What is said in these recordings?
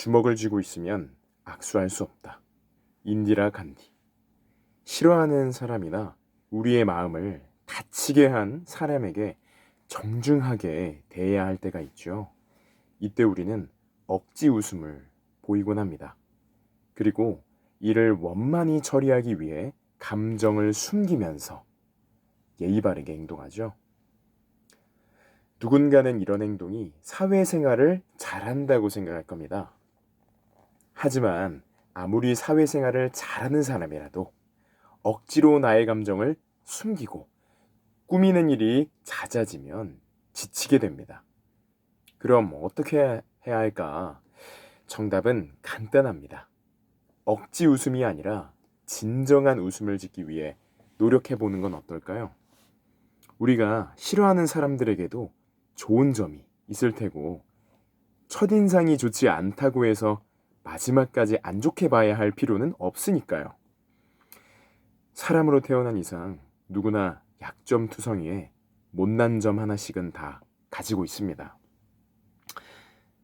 주먹을 쥐고 있으면 악수할 수 없다. 인디라 간디. 싫어하는 사람이나 우리의 마음을 다치게 한 사람에게 정중하게 대해야 할 때가 있죠. 이때 우리는 억지 웃음을 보이곤 합니다. 그리고 이를 원만히 처리하기 위해 감정을 숨기면서 예의 바르게 행동하죠. 누군가는 이런 행동이 사회생활을 잘한다고 생각할 겁니다. 하지만 아무리 사회생활을 잘하는 사람이라도 억지로 나의 감정을 숨기고 꾸미는 일이 잦아지면 지치게 됩니다. 그럼 어떻게 해야 할까? 정답은 간단합니다. 억지 웃음이 아니라 진정한 웃음을 짓기 위해 노력해 보는 건 어떨까요? 우리가 싫어하는 사람들에게도 좋은 점이 있을 테고, 첫인상이 좋지 않다고 해서 마지막까지 안 좋게 봐야 할 필요는 없으니까요. 사람으로 태어난 이상 누구나 약점 투성이에 못난 점 하나씩은 다 가지고 있습니다.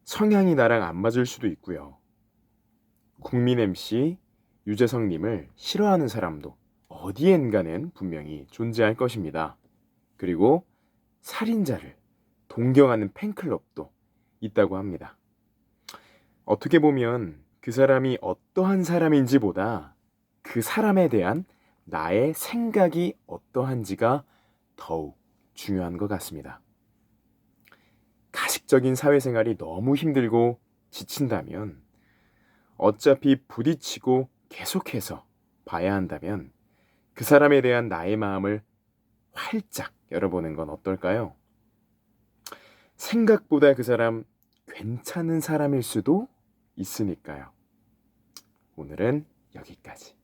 성향이 나랑 안 맞을 수도 있고요. 국민 MC 유재석님을 싫어하는 사람도 어디엔가는 분명히 존재할 것입니다. 그리고 살인자를 동경하는 팬클럽도 있다고 합니다. 어떻게 보면 그 사람이 어떠한 사람인지보다 그 사람에 대한 나의 생각이 어떠한지가 더욱 중요한 것 같습니다. 가식적인 사회생활이 너무 힘들고 지친다면 어차피 부딪히고 계속해서 봐야 한다면 그 사람에 대한 나의 마음을 활짝 열어보는 건 어떨까요? 생각보다 그 사람 괜찮은 사람일 수도 있으니까요. 오늘은 여기까지.